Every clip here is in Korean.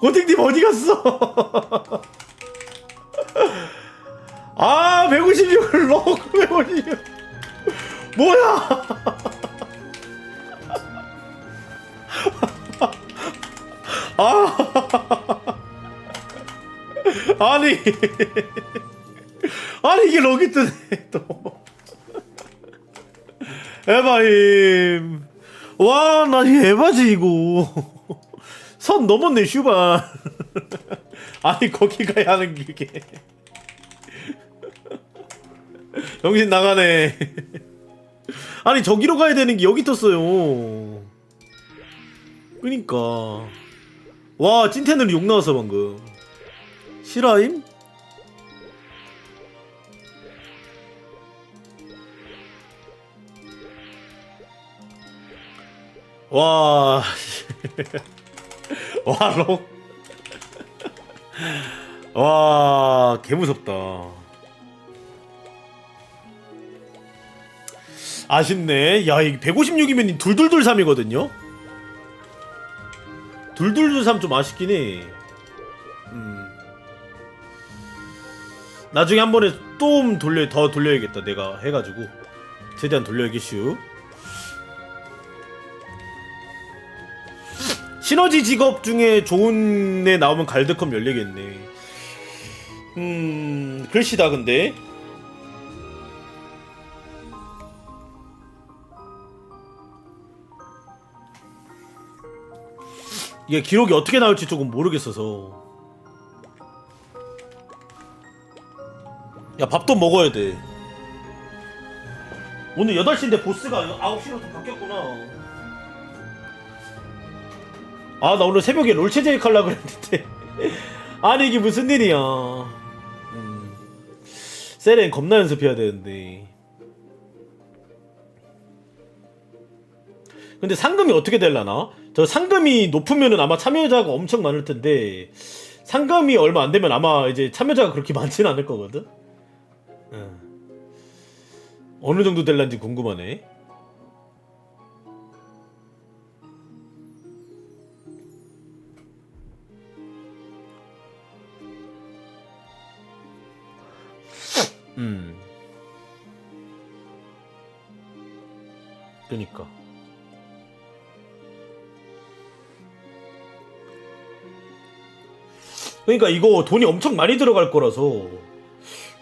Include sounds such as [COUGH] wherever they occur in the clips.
고딩님 어디 갔어? 아 156을 넣고 156 뭐야? 아. 아니. 아니 이게 럭이 뜨네 또. 에바임. 와 나 에바지 이거 선 넘었네 슈발 [LAUGHS] 아니 거기 가야 하는 게 [LAUGHS] 정신 나가네. [LAUGHS] 아니 저기로 가야 되는 게 여기 떴어요. 그니까. 와 찐텐으로 욕 나왔어 방금. 실화임? 와, 와, 록. 와, 개 무섭다. 아쉽네. 야, 이 156이면 둘둘둘 3이거든요? 둘둘둘 3 좀 아쉽긴 해. 음. 나중에 한 번에 또 돌려, 더 돌려야겠다. 내가 해 가지고. 최대한 돌려야겠슈. 시너지 직업 중에 좋은 애 나오면 갈드컵 열리겠네. 음, 글씨다 근데. 이게 기록이 어떻게 나올지 조금 모르겠어서. 야, 밥도 먹어야 돼. 오늘 8시인데 보스가 9시로 좀 바뀌었구나. 아 나 오늘 새벽에 롤체제이 칼라 그랬는데 [LAUGHS] 아니 이게 무슨 일이야 음. 세렌 겁나 연습해야 되는데 근데 상금이 어떻게 될라나? 저 상금이 높으면은 아마 참여자가 엄청 많을 텐데 상금이 얼마 안 되면 아마 이제 참여자가 그렇게 [LAUGHS] 많지는 않을 거거든. 응. 어느 정도 될란지 궁금하네. 음. 그니까. 그러니까 이거 돈이 엄청 많이 들어갈 거라서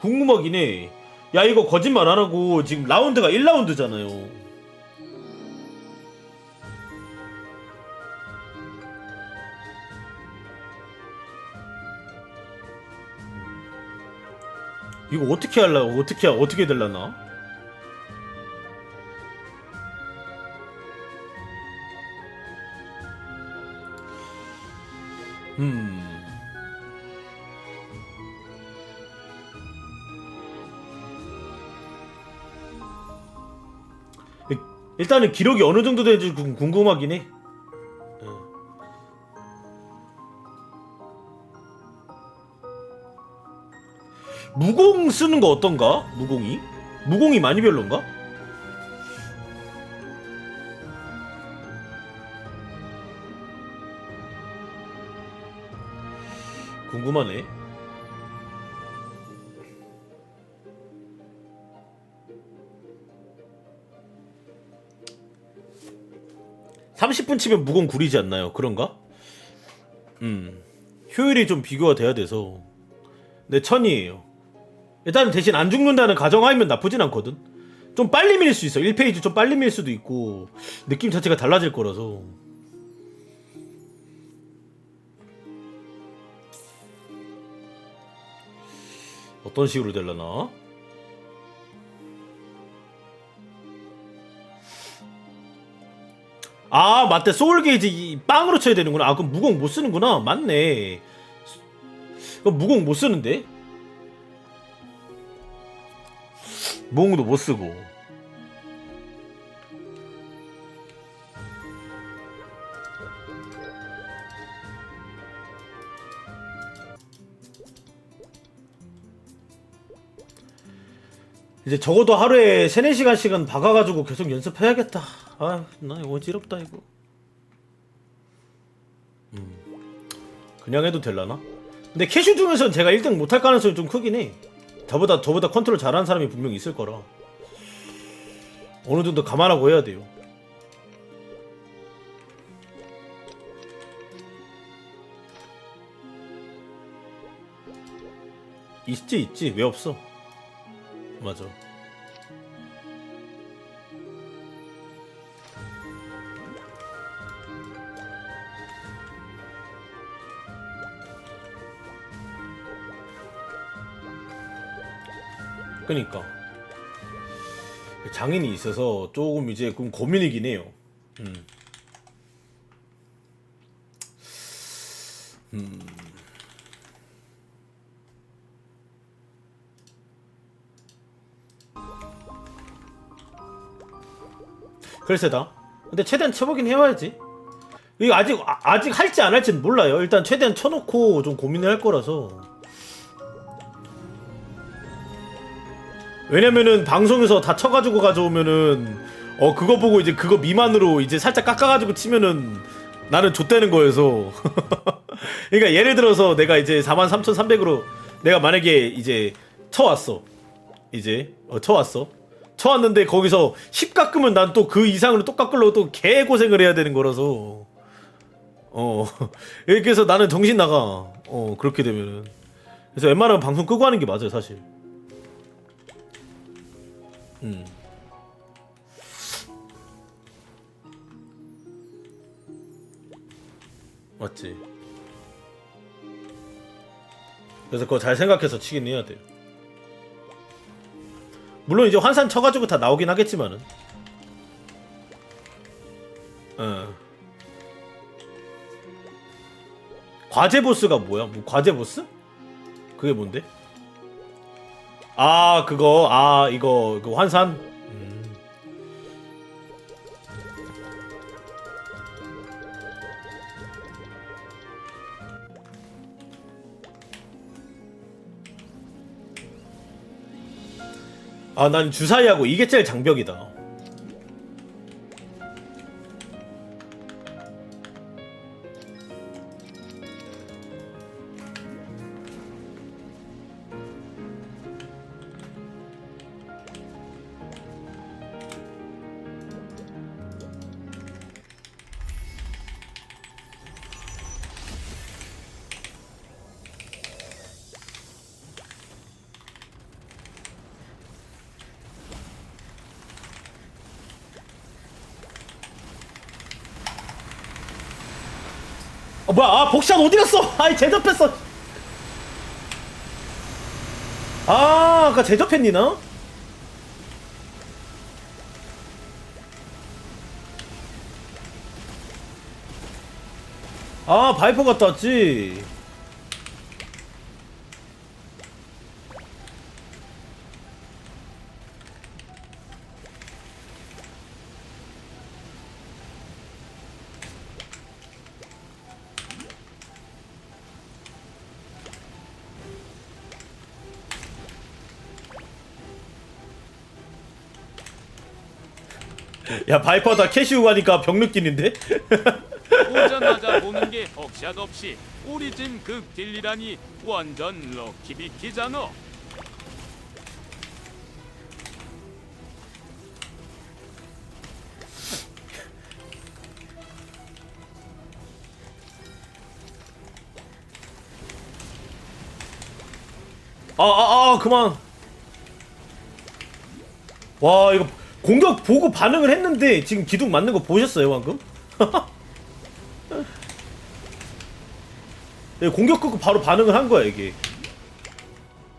궁금하긴 해. 야 이거 거짓말 안 하고 지금 라운드가 1라운드잖아요. 이거 어떻게 하려고 어떻게 어떻게 될라나? 음. 일단은 기록이 어느 정도 되는지 궁- 궁금하긴 해. 무공 쓰는 거 어떤가? 무공이? 무공이 많이 별론가? 궁금하네. 삼십 분 치면 무공 구리지 않나요? 그런가? 음. 효율이 좀 비교가 돼야 돼서. 네, 천이에요. 일단 대신 안 죽는다는 가정하이면 나쁘진 않거든. 좀 빨리 밀 수 있어. 1페이지 좀 빨리 밀 수도 있고 느낌 자체가 달라질 거라서. 어떤 식으로 될라나? 아 맞대 소울 게이지 이 빵으로 쳐야 되는구나. 아 그럼 무공 못 쓰는구나. 맞네. 그럼 무공 못 쓰는데? 무공도 못 쓰고. 이제 적어도 하루에 3, 4시간씩은 박아가지고 계속 연습해야겠다. 아, 나 어지럽다, 이거. 음. 그냥 해도 될라나? 근데 캐슈 중에서는 제가 1등 못할 가능성이 좀 크긴 해. 저보다 저보다 컨트롤 잘하는 사람이 분명히 있을 거라. 어느 정도 감안하고 해야 돼요. 있지 있지 왜 없어? 맞아. 그니까 장인이 있어서 조금 이제 좀 고민이긴 해요. 음. 음. 글쎄다. 근데 최대한 쳐보긴 해봐야지. 이거 아직 아- 아직 할지 안 할지는 몰라요. 일단 최대한 쳐놓고 좀 고민을 할 거라서. 왜냐면은 방송에서 다 쳐가지고 가져오면은 어 그거 보고 이제 그거 미만으로 이제 살짝 깎아가지고 치면은 나는 좆되는 거여서. [LAUGHS] 그러니까 예를 들어서 내가 이제 43,300으로 내가 만약에 이제 쳐왔어. 이제 어 쳐왔어. 쳐왔는데 거기서 10 깎으면 난 또 그 이상으로 또 깎으려고 또 개고생을 해야 되는 거라서. 어. [LAUGHS] 이렇게 해서 나는 정신 나가. 어 그렇게 되면은. 그래서 웬만하면 방송 끄고 하는 게 맞아요 사실 음. 맞지. 그래서 그거 잘 생각해서 치긴 해야 돼. 물론 이제 환산 쳐가지고 다 나오긴 하겠지만은. 어. 과제 보스가 뭐야? 뭐 과제 보스? 그게 뭔데? 아 그거 아 이거 그 환산 음. 아난 주사위하고 이게 제일 장벽이다 어 뭐야? 아 복샷 어디 갔어? 아이 제접했어. 아 아까 제접했니 나? 아 바이퍼 갔다 왔지 야 바이퍼다 캐시 우 가니까 병 느끼는데 오자마자 보는 게 벅샷 없이 우리 팀 극딜리라니 완전 럭키비키잖아. 아, 아, 아, 그만. 와, 이거 공격 보고 반응을 했는데 지금 기둥 맞는 거 보셨어요, 방금? [LAUGHS] 네, 공격 끄고 바로 반응을 한 거야, 이게.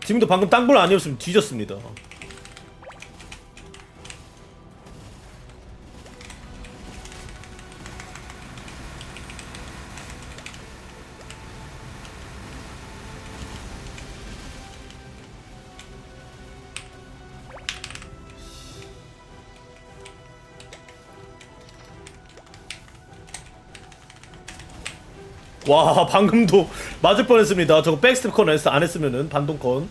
지금도 방금 땅볼 아니었으면 뒤졌습니다. 와 방금도 맞을 뻔했습니다. 저거 백스텝 컨안 했으면은 반동컨.